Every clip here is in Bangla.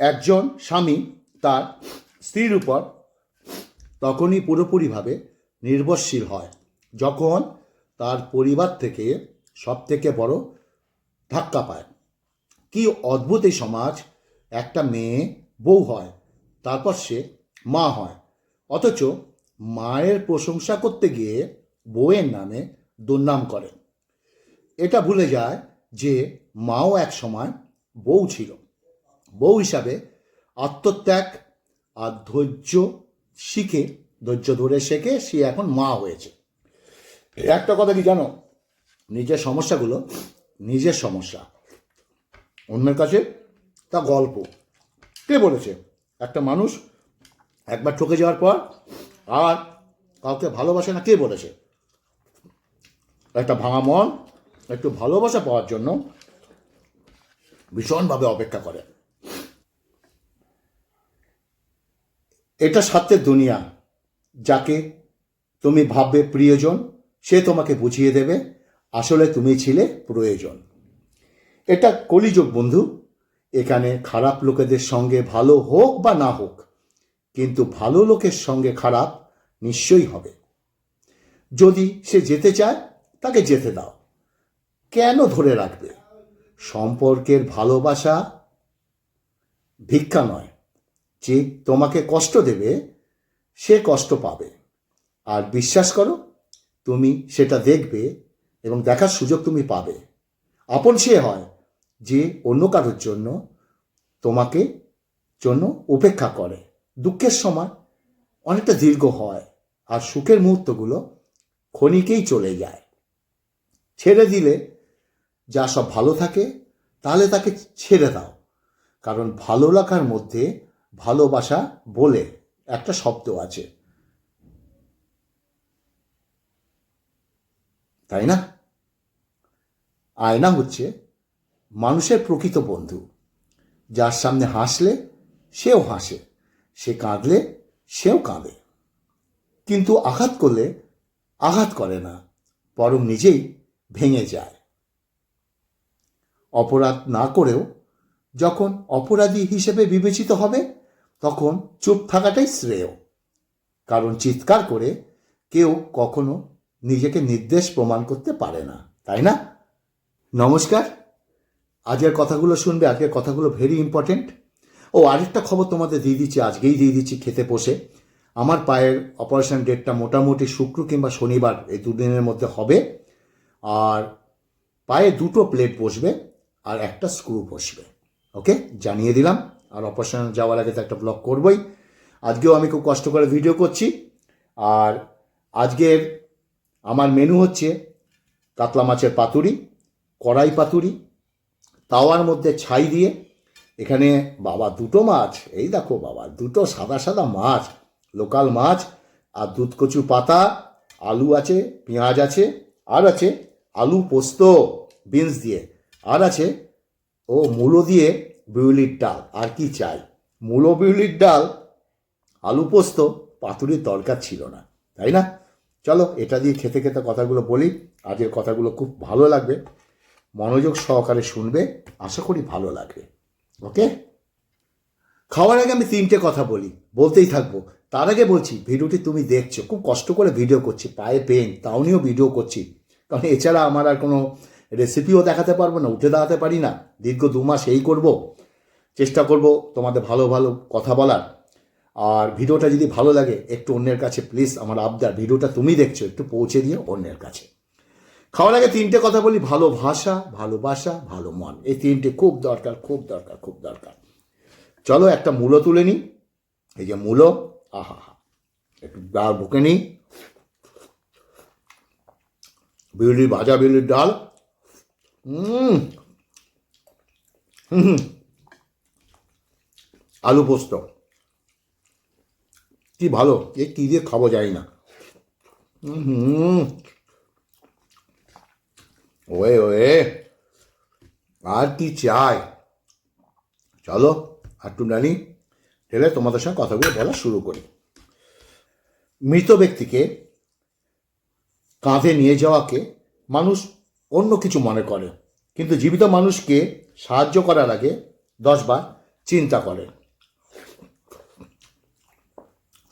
একজন স্বামী তার স্ত্রীর উপর তখনই পুরোপুরিভাবে নির্ভরশীল হয়, যখন তার পরিবার থেকে সব থেকে বড় ধাক্কা পায়। কি অদ্ভুত এই সমাজ, একটা মেয়ে বউ হয়, তারপর সে মা হয়। অথচ মায়ের প্রশংসা করতে গিয়ে বউয়ের নামে দুর্নাম করে। এটা ভুলে যায় যে মাও এক সময় বউ ছিল। বউ হিসাবে আত্মত্যাগ আর ধৈর্য শিখে, ধৈর্য ধরে শেখে সে এখন মা হয়েছে। একটা কথা কি জানো? নিজের সমস্যাগুলো নিজের সমস্যা। অন্যের কাছে তা গল্প। কে বলেছে? একটা মানুষ একবার ঠকে যাওয়ার পর আর কাউকে ভালোবাসে না, কে বলেছে? একটা ভাঙা মন, একটু ভালোবাসা পাওয়ার জন্য ভীষণভাবে অপেক্ষা করে। এটা সত্যের দুনিয়া। যাকে তুমি ভাববে প্রিয়জন, সে তোমাকে বুঝিয়ে দেবে, আসলে তুমি ছিলে প্রয়োজন। এটা কলিযুগ, বন্ধু। এখানে খারাপ লোকেদের সঙ্গে ভালো হোক বা না হোক, কিন্তু ভালো লোকের সঙ্গে খারাপ নিশ্চয়ই হবে। যদি সে যেতে চায়, তাকে যেতে দাও। কেন ধরে রাখবে? সম্পর্কের ভালোবাসা ভিক্ষা নয়। যে তোমাকে কষ্ট দেবে, সে কষ্ট পাবে। আর বিশ্বাস করো, তুমি সেটা দেখবে এবং দেখার সুযোগ তুমি পাবে। আপন সে হয় যে অন্য কারোর জন্য তোমাকে জন্য উপেক্ষা করে। দুঃখের সময় অনেকটা দীর্ঘ হয় আর সুখের মুহূর্তগুলো ক্ষণিকেই চলে যায়। ছেড়ে দিলে যা সব ভালো থাকে, তাহলে তাকে ছেড়ে দাও। কারণ ভালো লাগার মধ্যে ভালোবাসা বলে একটা শব্দ আছে। তাই না? আয়না হচ্ছে মানুষের প্রকৃত বন্ধু। যার সামনে হাসলে সেও হাসে, সে কাঁদলে সেও কাঁদে। কিন্তু আঘাত করলে আঘাত করে না, বরং নিজেই ভেঙে যায়। অপরাধ না করেও যখন অপরাধী হিসেবে বিবেচিত হবে তখন চুপ থাকাটাই শ্রেয়। কারণ চিৎকার করে কেউ কখনো নিজেকে নির্দেশ প্রমাণ করতে পারে না, তাই না? নমস্কার। আজকের কথাগুলো শুনবে, আজকের কথাগুলো ভেরি ইম্পর্টেন্ট ও, আরেকটা খবর তোমাদের দিয়ে দিচ্ছি, আজকেই দিয়ে দিচ্ছি খেতে বসে। আমার পায়ের অপারেশন ডেটটা মোটামুটি শুক্র কিংবা শনিবার, এই দুদিনের মধ্যে হবে। আর পায়ে দুটো প্লেট বসবে আর একটা স্ক্রু বসবে। ওকে জানিয়ে দিলাম। আর অপারেশন যাওয়ার আগে তো একটা ব্লগ করবই। আজকেও আমি খুব কষ্ট করে ভিডিও করছি। আর আজকের আমার মেনু হচ্ছে কাতলা মাছের পাতুরি, কড়াই পাতুরি, তাওয়ার মধ্যে ছাই দিয়ে এখানে বাবা দুটো মাছ, এই দেখো বাবা, দুটো সাদা সাদা মাছ, লোকাল মাছ, আর দুধ কচু পাতা, আলু আছে, পেঁয়াজ আছে, আর আছে আলু পোস্ত, বিনস দিয়ে, আর আছে ও মূলো দিয়ে বিউলির ডাল, আর কি চাই? মূলো বিউলির ডাল, আলু পোস্ত, পাতুরির দরকার ছিল না, তাই না? চলো, এটা দিয়ে খেতে খেতে কথাগুলো বলি। আজকের কথাগুলো খুব ভালো লাগবে। মনোযোগ সহকারে শুনবে। আশা করি ভালো লাগবে। ওকে? খাওয়ার আগে আমি তিনটে কথা বলি। বলতেই থাকব। তার আগে বলছি, ভিডিওটি তুমি দেখছ। খুব কষ্ট করে ভিডিও করছি, পায়ে পেন, তাও নিয়েও ভিডিও করছি। কারণ এছাড়া আমার আর কোনো রেসিপিও দেখাতে পারব না, উঠে দাঁড়াতে পারি না। দীর্ঘ দু মাস এই করব। চেষ্টা করব তোমাদের ভালো ভালো কথা বলার। আর ভিডিওটা যদি ভালো লাগে, একটু অন্যের কাছে প্লিজ আমার আবদার, ভিডিওটা তুমি দেখছ, একটু পৌঁছে দিও অন্যের কাছে। খাওয়ার আগে তিনটে কথা বলি, ভালো ভাষা ভালোবাসা ভালো মন। এই তিনটে খুব দরকার খুব দরকার খুব দরকার। চলো একটা মূলো তুলে নিই। এই যে মূলো, আহা হা একটু ডাল বুকে নিই। বিউলির ভাজা, বিউলির ডাল। হুম হুম। আলু পোস্ত। কি ভালো, এ কি দিয়ে খাব যাই না। Way way. আর কি চাই? চলো একটু নানি ঢেলে তোমাদের সঙ্গে কথাগুলো বলা শুরু করি। মৃত ব্যক্তিকে কাঁধে নিয়ে যাওয়াকে মানুষ অন্য কিছু মনে করে, কিন্তু জীবিত মানুষকে সাহায্য করার আগে দশবার চিন্তা করেন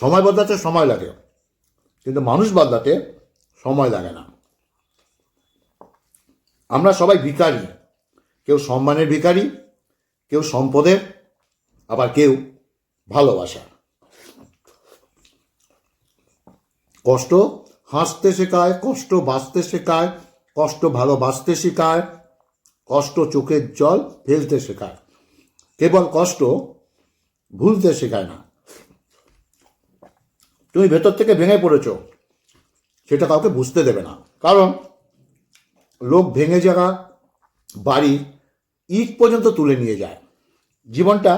সময় বদলাতে সময় লাগে। কিন্তু মানুষ বদলাতে সময় লাগে না। আমরা সবাই ভিখারি। কেউ সম্মানের ভিখারি, কেউ সম্পদের, আবার কেউ ভালোবাসা। কষ্ট হাসতে শেখায়, কষ্ট বাঁচতে শেখায়, কষ্ট ভালোবাসতে শেখায়, কষ্ট চোখের জল ফেলতে শেখায়। কেবল কষ্ট ভুলতে শেখায় না। তুমি ভেতর থেকে ভেঙে পড়েছ, সেটা কাউকে বুঝতে দেবে না। কারণ লোক ভেঙে যাওয়া বাড়ি ইট পর্যন্ত তুলে নিয়ে যায়। জীবনটা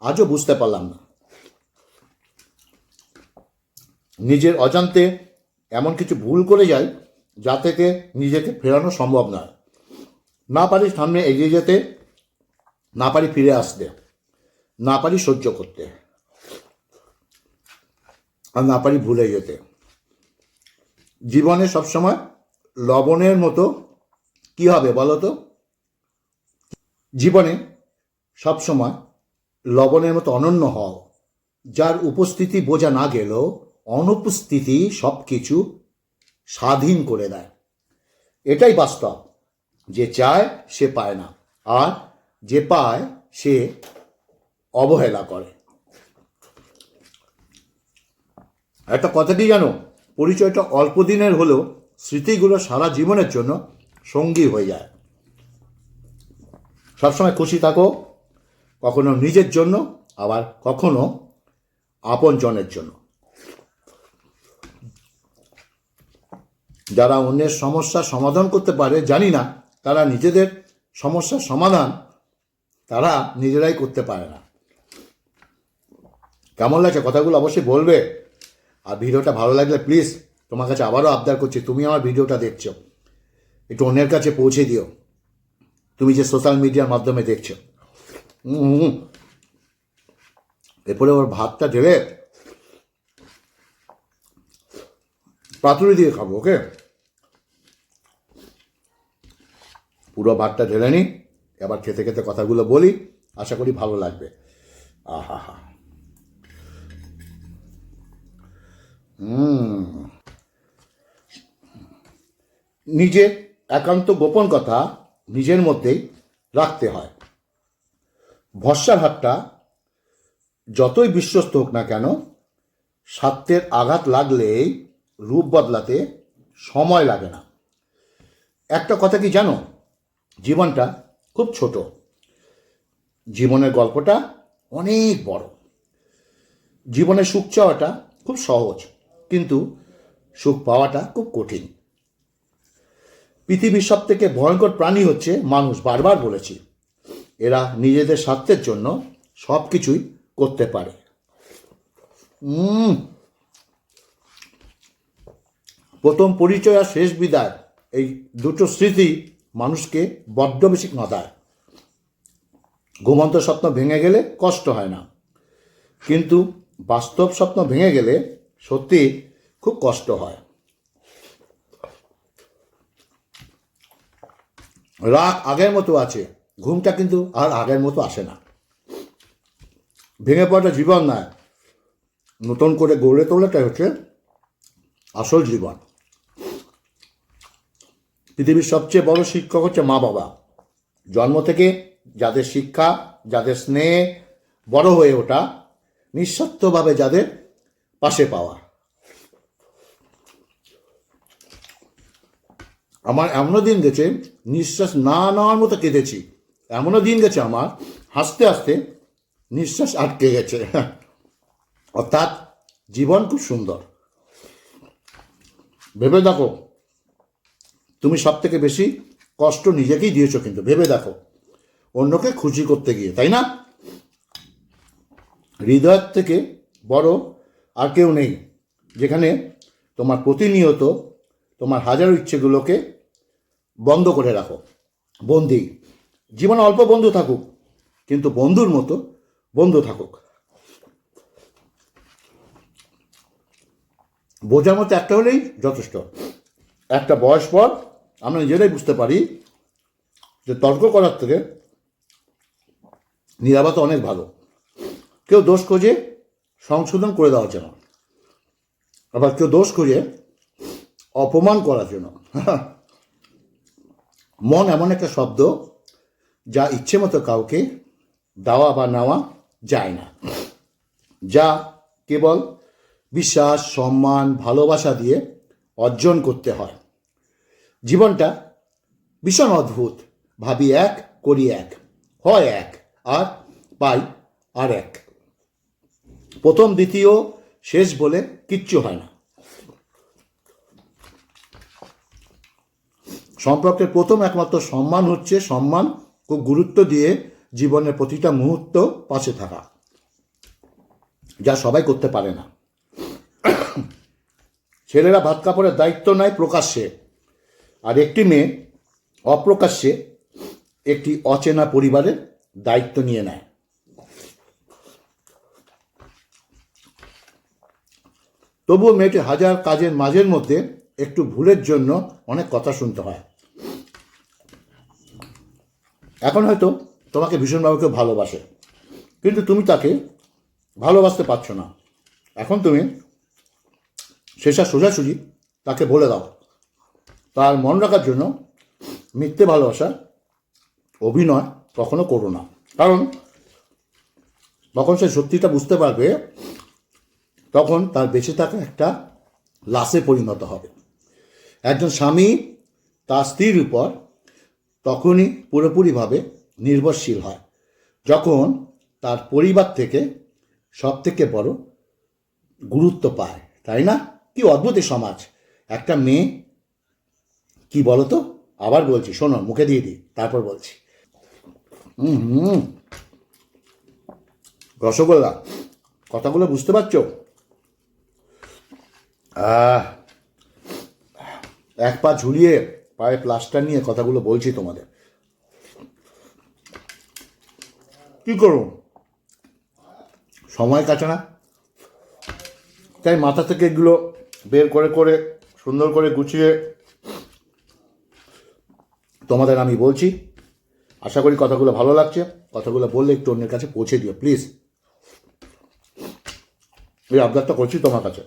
আজও বুঝতে পারলাম না। নিজের অজান্তে এমন কিছু ভুল করে যাই, যা থেকে নিজেকে ফেরানো সম্ভব নয়। না পারি সামনে এগিয়ে যেতে, না পারি ফিরে আসতে, না পারি সহ্য করতে। আর না পারি ভুলে যেতে। জীবনে সবসময় লবণের মতো কি হবে বলো তো? জীবনে সবসময় লবণের মতো অনন্য হও, যার উপস্থিতি বোঝা না গেলেও অনুপস্থিতি সব কিছু স্বাধীন করে দেয়। এটাই বাস্তব, যে চায় সে পায় না, আর যে পায় সে অবহেলা করে। একটা কথা কি জানো, পরিচয়টা অল্প দিনের হলেও স্মৃতিগুলো সারা জীবনের জন্য সঙ্গী হয়ে যায়। সবসময় খুশি থাকো, কখনো নিজের জন্য, আবার কখনো আপনজনের জন্য। যারা অন্যের সমস্যার সমাধান করতে পারে, জানি না, তারা নিজেদের সমস্যার সমাধান তারা নিজেরাই করতে পারে না। কেমন লাগছে কথাগুলো? অবশ্যই বলবে। আর ভিডিওটা ভালো লাগলে প্লিজ তোমার কাছে আবারও আবদার করছি, তুমি আমার ভিডিওটা দেখছ। একটু অন্যের কাছে পৌঁছে দিও। তুমি যে সোশ্যাল মিডিয়ার মাধ্যমে দেখছ। এরপরে ওর ভাতটা ঢেলে পাতুরি দিয়ে খাব ওকে পুরো ভাতটা ঢেলে নিই এবার খেতে খেতে কথাগুলো বলি, আশা করি ভালো লাগবে। আহা হা নিজের একান্ত গোপন কথা নিজের মধ্যেই রাখতে হয়। ভরসার হাতটা যতই বিশ্বস্ত হোক না কেন, স্বার্থের আঘাত লাগলেই রূপ বদলাতে সময় লাগে না। একটা কথা কি জানো? জীবনটা খুব ছোট। জীবনের গল্পটা অনেক বড়। জীবনে সুখ চাওয়াটা খুব সহজ। কিন্তু সুখ পাওয়াটা খুব কঠিন। পৃথিবীর সব থেকে ভয়ঙ্কর প্রাণী হচ্ছে মানুষ বারবার বলেছি। এরা নিজেদের স্বার্থের জন্য সব কিছুই করতে পারে। প্রথম পরিচয় আর শেষ বিদায়, এই দুটো স্মৃতি মানুষকে বড্ড বেশি কাঁদায় ঘুমন্ত স্বপ্ন ভেঙে গেলে কষ্ট হয় না। কিন্তু বাস্তব স্বপ্ন ভেঙে গেলে সত্যি খুব কষ্ট হয়। রাগ আগের মতো আছে, ঘুমটা কিন্তু আর আগের মতো আসে না। ভেঙে পড়াটা জীবন নয়, নতুন করে গড়ে তোলাটাই হচ্ছে আসল জীবন। পৃথিবীর সবচেয়ে বড় শিক্ষক হচ্ছে মা বাবা। জন্ম থেকে যাদের শিক্ষা, যাদের স্নেহে বড় হয়ে ওঠা, নিঃস্বার্থভাবে যাদের পাশে পাওয়া। আমার এমনও দিন গেছে, নিঃশ্বাস না নেওয়ার মতো কেঁদেছি। এমনও দিন গেছে আমার, হাসতে হাসতে নিঃশ্বাস আটকে গেছে। অর্থাৎ জীবন খুব সুন্দর। ভেবে দেখো, তুমি সব থেকে বেশি কষ্ট নিজেকেই দিয়েছ কিন্তু, ভেবে দেখো। অন্যকে খুশি করতে গিয়ে, তাই না? হৃদয়ের থেকে বড় আর কেউ নেই। যেখানে তোমার প্রতিনিয়ত তোমার হাজারো ইচ্ছেগুলোকে বন্ধ করে রাখো। বন্দি। জীবনে অল্প বন্ধু থাকুক, কিন্তু বন্ধুর মতো বন্ধু থাকুক। বোঝার মতো একটা হলেই যথেষ্ট। একটা বয়স পর আমরা নিজেরাই বুঝতে পারি যে তর্ক করার থেকে নিরাপত্তা অনেক ভালো। কেউ দোষ খোঁজে সংশোধন করে দেওয়ার জন্য। আবার কেউ দোষ খোঁজে অপমান করার জন্য। মন এমন একটা শব্দ যা ইচ্ছে মতো কাউকে দেওয়া বা নেওয়া যায় না, যা কেবল বিশ্বাস, সম্মান, ভালোবাসা দিয়ে অর্জন করতে হয়। জীবনটা ভীষণ অদ্ভুত। ভাবি এক, করি এক, হয় এক, আর পাই আর এক। প্রথম, দ্বিতীয়, শেষ বলে কিচ্ছু হয় না। সম্পর্কের প্রথম একমাত্র সম্মান হচ্ছে, সম্মান খুব গুরুত্ব দিয়ে জীবনের প্রতিটা মুহূর্ত পাশে থাকা, যা সবাই করতে পারে না। ছেলেরা ভাত কাপড়ের দায়িত্ব নেয় প্রকাশ্যে, আর একটি মেয়ে অপ্রকাশ্যে একটি অচেনা পরিবারের দায়িত্ব নিয়ে নেয়। তবুও মেয়েটি হাজার কাজের মাঝের মধ্যে একটু ভুলের জন্য অনেক কথা শুনতে হয়। এখন হয়তো তোমাকে ভীষণভাবে কেউ ভালোবাসে, কিন্তু তুমি তাকে ভালোবাসতে পারছ না। এখন তুমি সেসব সোজাসুজি তাকে বলে দাও। তার মন রাখার জন্য মিথ্যে ভালোবাসা, অভিনয় কখনো করো না। কারণ তখন সে সত্যিটা বুঝতে পারবে তখন তার বেঁচে থাকা একটা লাশে পরিণত হবে। একজন স্বামী তার স্ত্রীর উপর তখনই পুরোপুরিভাবে নির্ভরশীল হয়। যখন তার পরিবার থেকে সব থেকে বড় গুরুত্ব পায়, তাই না? কি অদ্ভুত সমাজ। একটা মেয়ে, কি বলতো? আবার বলছি, শোনো, মুখে দিয়ে দিই, তারপর বলছি। হুম। রসগোল্লা, কথাগুলো বুঝতে পারছ? এক পা ঝুলিয়ে পায়ে প্লাস্টার নিয়ে কথাগুলো বলছি তোমাদের। কি করুন সময় কাটে না। তাই মাথা থেকে এগুলো বের করে করে, সুন্দর করে গুছিয়ে তোমাদের আমি বলছি। আশা করি কথাগুলো ভালো লাগছে। কথাগুলো বললে একটু অন্যের কাছে পৌঁছে দিও প্লিজ এই আবদারটা করছি তোমার কাছে।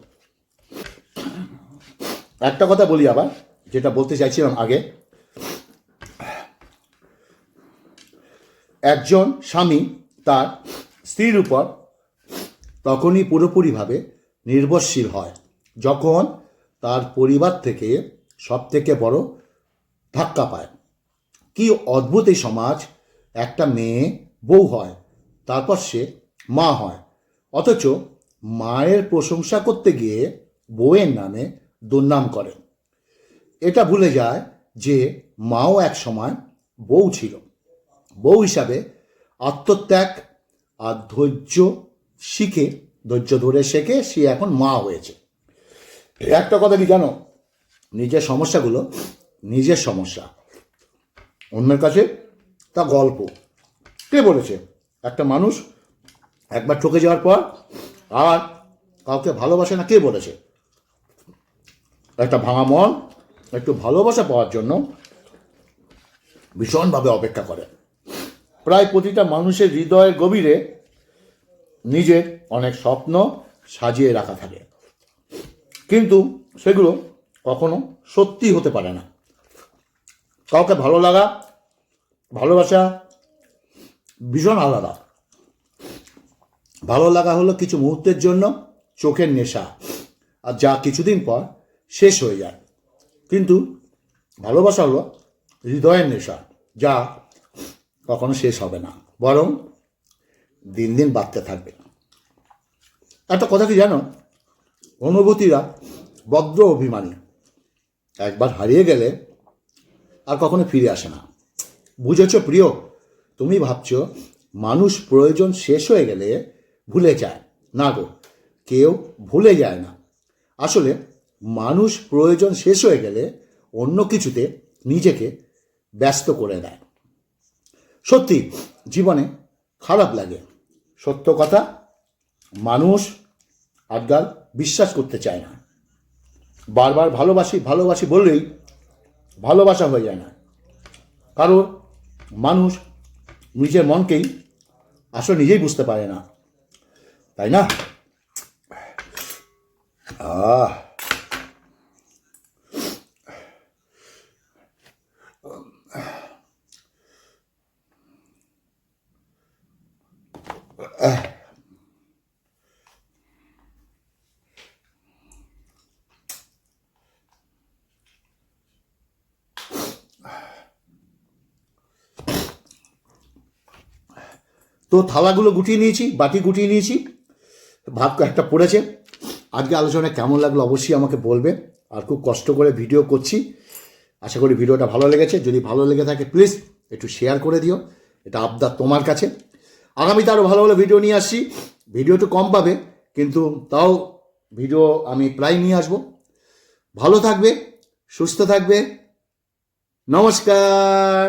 একটা কথা বলি আবার, যেটা বলতে চাইছিলাম আগে। একজন স্বামী তার স্ত্রীর উপর তখনই পুরোপুরিভাবে নির্ভরশীল হয়, যখন তার পরিবার থেকে সব থেকে বড় ধাক্কা পায়। কি অদ্ভুত এই সমাজ, একটা মেয়ে বউ হয়, তারপর সে মা হয়। অথচ মায়ের প্রশংসা করতে গিয়ে বউয়ের নামে দুর্নাম করে। এটা ভুলে যায় যে মাও এক সময় বউ ছিল। বউ হিসাবে আত্মত্যাগ আর ধৈর্য শিখে, ধৈর্য ধরে শেখে সে এখন মা হয়েছে। একটা কথা কি জানো? নিজের সমস্যাগুলো নিজের সমস্যা। অন্যের কাছে তা গল্প। কে বলেছে? একটা মানুষ একবার ঠকে যাওয়ার পর আর কাউকে ভালোবাসে না, কে বলেছে? একটা ভাঙা মন, একটু ভালোবাসা পাওয়ার জন্য ভীষণভাবে অপেক্ষা করে। প্রায় প্রতিটা মানুষের হৃদয়ের গভীরে নিজের অনেক স্বপ্ন সাজিয়ে রাখা থাকে। কিন্তু সেগুলো কখনো সত্যি হতে পারে না। কাউকে ভালো লাগা, ভালোবাসা ভীষণ আলাদা। ভালো লাগা হলো কিছু মুহূর্তের জন্য চোখের নেশা। আর যা কিছুদিন পর শেষ হয়ে যায়। কিন্তু ভালোবাসা হলো হৃদয়ের নেশা, যা কখনো শেষ হবে না, বরং দিন দিন বাড়তে থাকবে। একটা কথা কি জানো? অনুভূতিরা বদ্র অভিমানী। একবার হারিয়ে গেলে আর কখনো ফিরে আসে না। বুঝেছ প্রিয়? তুমি ভাবছ মানুষ প্রয়োজন শেষ হয়ে গেলে ভুলে যায়। না গো, কেউ ভুলে যায় না। আসলে মানুষ প্রয়োজন শেষ হয়ে গেলে অন্য কিছুতে নিজেকে ব্যস্ত করে দেয়। সত্যি, জীবনে খারাপ লাগে। সত্য কথা, মানুষ আজকাল বিশ্বাস করতে চায় না। বারবার ভালোবাসি ভালোবাসি বললেই ভালোবাসা হয়ে যায় না। কারণ মানুষ নিজের মনকেই আসলে নিজেই বুঝতে পারে না। তাই না? আহ! তো থালাগুলো গুটিয়ে নিয়েছি, বাটি গুটিয়ে নিয়েছি। ভাত একটা পড়েছে। আজকে আলোচনা কেমন লাগল অবশ্যই আমাকে বলবে। আর খুব কষ্ট করে ভিডিও করছি। আশা করি ভিডিওটা ভালো লেগেছে। যদি ভালো লেগে থাকে প্লিজ একটু শেয়ার করে দিও। এটা আবদার তোমার কাছে। আগামীতে আরও ভালো ভালো ভিডিও নিয়ে আসছি। ভিডিও একটু কম পাবে, কিন্তু তাও ভিডিও আমি প্রায় নিয়ে আসব। ভালো থাকবে, সুস্থ থাকবে। নমস্কার।